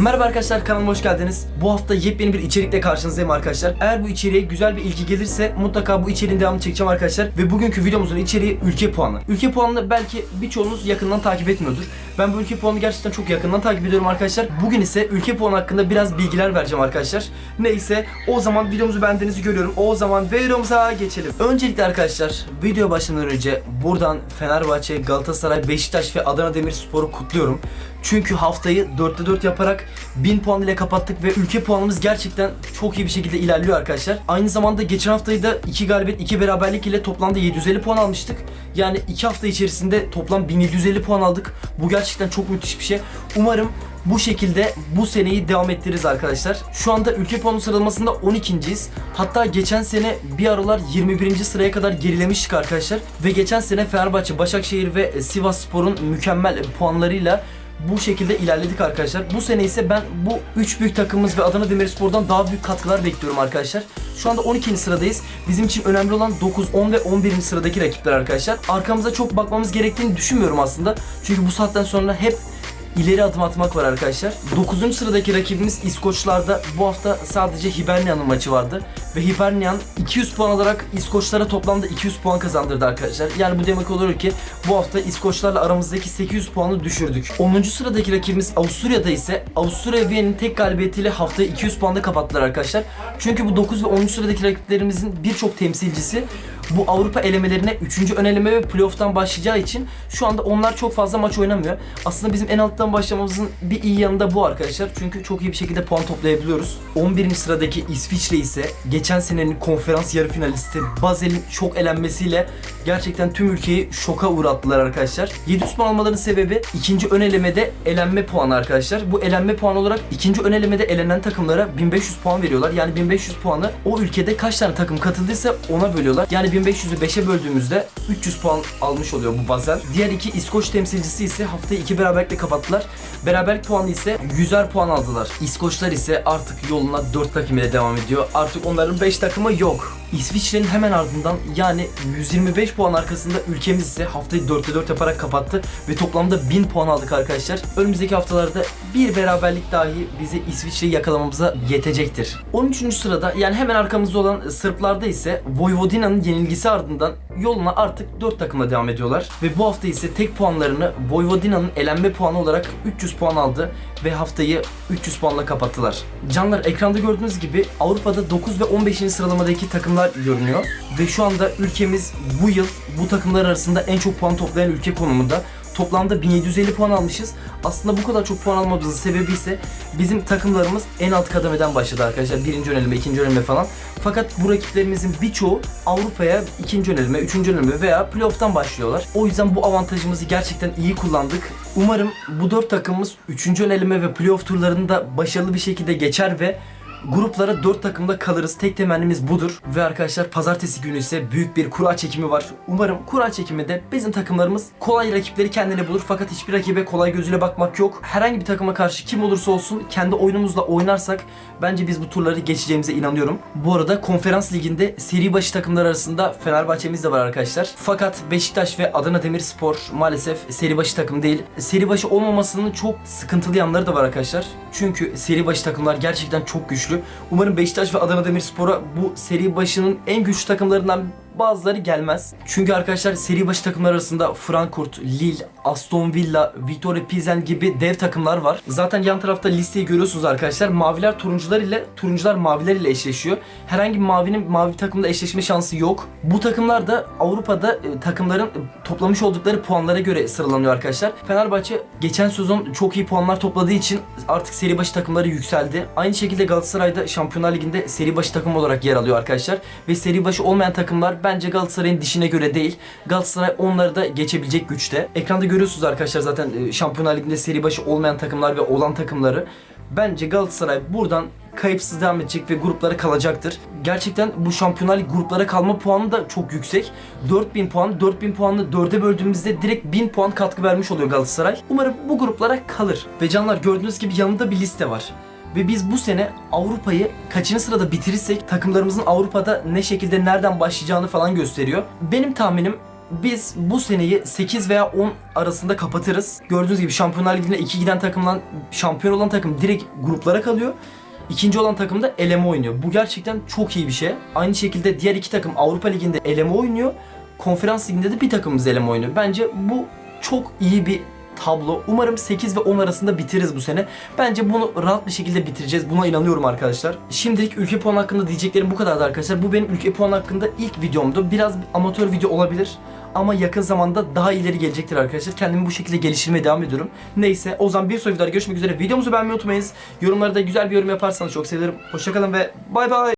Merhaba arkadaşlar kanalıma hoş geldiniz. Bu hafta yepyeni bir içerikle karşınızdayım arkadaşlar. Eğer bu içeriğe güzel bir ilgi gelirse mutlaka bu içeriğin devamını çekeceğim arkadaşlar. Ve bugünkü videomuzun içeriği ülke puanı. Ülke puanını belki birçoğunuz yakından takip etmiyordur. Ben bu ülke puanını gerçekten çok yakından takip ediyorum arkadaşlar. Bugün ise ülke puanı hakkında biraz bilgiler vereceğim arkadaşlar. Neyse o zaman videomuzu beğendiğinizi görüyorum. O zaman videomuza geçelim. Öncelikle arkadaşlar video başlamadan önce buradan Fenerbahçe, Galatasaray, Beşiktaş ve Adana Demirspor'u kutluyorum. Çünkü haftayı 4'te 4 yaparak 1000 puan ile kapattık ve ülke puanımız gerçekten çok iyi bir şekilde ilerliyor arkadaşlar. Aynı zamanda geçen haftayı da 2 galibiyet 2 beraberlik ile toplamda 750 puan almıştık. Yani 2 hafta içerisinde toplam 1750 puan aldık. Bu gerçekten çok müthiş bir şey. Umarım bu şekilde bu seneyi devam ettiririz arkadaşlar. Şu anda ülke puanı sıralamasında 12.yiz. Hatta geçen sene bir aralar 21. sıraya kadar gerilemiştik arkadaşlar. Ve geçen sene Fenerbahçe, Başakşehir ve Sivas Spor'un mükemmel puanlarıyla bu şekilde ilerledik arkadaşlar. Bu sene ise ben bu 3 büyük takımımız ve Adana Demirspor'dan daha büyük katkılar bekliyorum arkadaşlar. Şu anda 12. sıradayız. Bizim için önemli olan 9, 10 ve 11. sıradaki rakipler arkadaşlar. Arkamıza çok bakmamız gerektiğini düşünmüyorum aslında. Çünkü bu saatten sonra hep ileri adım atmak var arkadaşlar. 9. sıradaki rakibimiz İskoçlar'da bu hafta sadece Hibernian'ın maçı vardı. Ve Hibernian 200 puan alarak İskoçlara toplamda 200 puan kazandırdı arkadaşlar. Yani bu demek oluyor ki bu hafta İskoçlarla aramızdaki 800 puanı düşürdük. 10. sıradaki rakibimiz Avusturya'da ise Avusturya Viyana'nın tek galibiyetiyle haftayı 200 puanda kapattılar arkadaşlar. Çünkü bu 9 ve 10. sıradaki rakiplerimizin birçok temsilcisi bu Avrupa elemelerine 3. ön eleme ve playoff'tan başlayacağı için şu anda onlar çok fazla maç oynamıyor. Aslında bizim en alttan başlamamızın bir iyi yanı da bu arkadaşlar. Çünkü çok iyi bir şekilde puan toplayabiliyoruz. 11. sıradaki İsviçre ise geçen senenin konferans yarı finalisti Basel'in şok elenmesiyle gerçekten tüm ülkeyi şoka uğrattılar arkadaşlar. 700 puan almalarının sebebi ikinci ön elemede elenme puanı arkadaşlar. Bu elenme puanı olarak ikinci ön elemede elenen takımlara 1500 puan veriyorlar. Yani 1500 puanı o ülkede kaç tane takım katıldıysa ona bölüyorlar. Yani 1500'ü 5'e böldüğümüzde 300 puan almış oluyor bu Basel. Diğer iki İskoç temsilcisi ise haftayı iki beraberlikle kapattılar. Beraberlik puanı ise 100'er puan aldılar. İskoçlar ise artık yoluna 4 takım ile devam ediyor. Artık onların 5 takımı yok. İsviçre'nin hemen ardından yani 125 puan arkasında ülkemiz ise haftayı 4'te 4 yaparak kapattı ve toplamda 1000 puan aldık arkadaşlar. Önümüzdeki haftalarda bir beraberlik dahi bizi İsviçre'yi yakalamamıza yetecektir. 13. sırada yani hemen arkamızda olan Sırplarda ise Vojvodina'nın yenilgisi ardından yoluna artık 4 takımla devam ediyorlar. Ve bu hafta ise tek puanlarını Vojvodina'nın elenme puanı olarak 300 puan aldı ve haftayı 300 puanla kapattılar. Canlar ekranda gördüğünüz gibi Avrupa'da 9 ve 15. sıralamadaki takımlar görünüyor. Ve şu anda ülkemiz bu yıl bu takımlar arasında en çok puan toplayan ülke konumunda. Toplamda 1750 puan almışız. Aslında bu kadar çok puan almamızın sebebi ise bizim takımlarımız en alt kademeden başladı arkadaşlar. Birinci öneleme, ikinci öneleme falan. Fakat bu rakiplerimizin birçoğu Avrupa'ya ikinci öneleme, üçüncü öneleme veya playoff'tan başlıyorlar. O yüzden bu avantajımızı gerçekten iyi kullandık. Umarım bu dört takımımız üçüncü öneleme ve playoff turlarında başarılı bir şekilde geçer ve Gruplara 4 takımda kalırız. Tek temennimiz budur. Ve arkadaşlar pazartesi günü ise büyük bir kura çekimi var. Umarım kura çekiminde bizim takımlarımız kolay rakipleri kendine bulur. Fakat hiçbir rakibe kolay gözüyle bakmak yok. Herhangi bir takıma karşı kim olursa olsun kendi oyunumuzla oynarsak bence biz bu turları geçeceğimize inanıyorum. Bu arada konferans liginde seri başı takımlar arasında Fenerbahçe'miz de var arkadaşlar. Fakat Beşiktaş ve Adana Demirspor maalesef seri başı takım değil. Seri başı olmamasının çok sıkıntılı yanları da var arkadaşlar. Çünkü seri başı takımlar gerçekten çok güçlü güçlü. Umarım Beşiktaş ve Adana Demirspor'a bu seri başının en güçlü takımlarından bazıları gelmez. Çünkü arkadaşlar seri başı takımlar arasında Frankfurt, Lille, Aston Villa, Vittoria Pilsen gibi dev takımlar var. Zaten yan tarafta listeyi görüyorsunuz arkadaşlar. Maviler turuncular ile turuncular maviler ile eşleşiyor. Herhangi bir mavinin mavi takımla eşleşme şansı yok. Bu takımlar da Avrupa'da e, takımların e, toplamış oldukları puanlara göre sıralanıyor arkadaşlar. Fenerbahçe geçen sezon çok iyi puanlar topladığı için artık seri başı takımları yükseldi. Aynı şekilde Galatasaray'da Şampiyonlar Ligi'nde seri başı takım olarak yer alıyor arkadaşlar. Ve seri başı olmayan takımlar bence Galatasaray'ın dişine göre değil. Galatasaray onları da geçebilecek güçte. Ekranda görüyorsunuz arkadaşlar zaten e, Şampiyonlar Ligi'nde seri başı olmayan takımlar ve olan takımları. Bence Galatasaray buradan kayıpsız devam edecek ve gruplara kalacaktır. Gerçekten bu Şampiyonlar Ligi gruplara kalma puanı da çok yüksek. 4000 puan, 4000 puanlı 4'e böldüğümüzde direkt 1000 puan katkı vermiş oluyor Galatasaray. Umarım bu gruplara kalır. Ve canlar gördüğünüz gibi yanında bir liste var. Ve biz bu sene Avrupa'yı kaçıncı sırada bitirirsek takımlarımızın Avrupa'da ne şekilde nereden başlayacağını falan gösteriyor. Benim tahminim biz bu seneyi 8 veya 10 arasında kapatırız. Gördüğünüz gibi Şampiyonlar Ligi'nde 2 giden takımdan şampiyon olan takım direkt gruplara kalıyor. İkinci olan takım da eleme oynuyor. Bu gerçekten çok iyi bir şey. Aynı şekilde diğer iki takım Avrupa Ligi'nde eleme oynuyor. Konferans Ligi'nde de bir takımımız eleme oynuyor. Bence bu çok iyi bir tablo. Umarım 8 ve 10 arasında bitiririz bu sene. Bence bunu rahat bir şekilde bitireceğiz. Buna inanıyorum arkadaşlar. Şimdilik ülke puanı hakkında diyeceklerim bu kadardı arkadaşlar. Bu benim ülke puanı hakkında ilk videomdu. Biraz amatör video olabilir. Ama yakın zamanda daha ileri gelecektir arkadaşlar. Kendimi bu şekilde geliştirmeye devam ediyorum. Neyse o zaman bir sonraki videoda görüşmek üzere. Videomuzu beğenmeyi unutmayınız. Yorumlarda güzel bir yorum yaparsanız çok sevinirim. Hoşçakalın ve bay bay.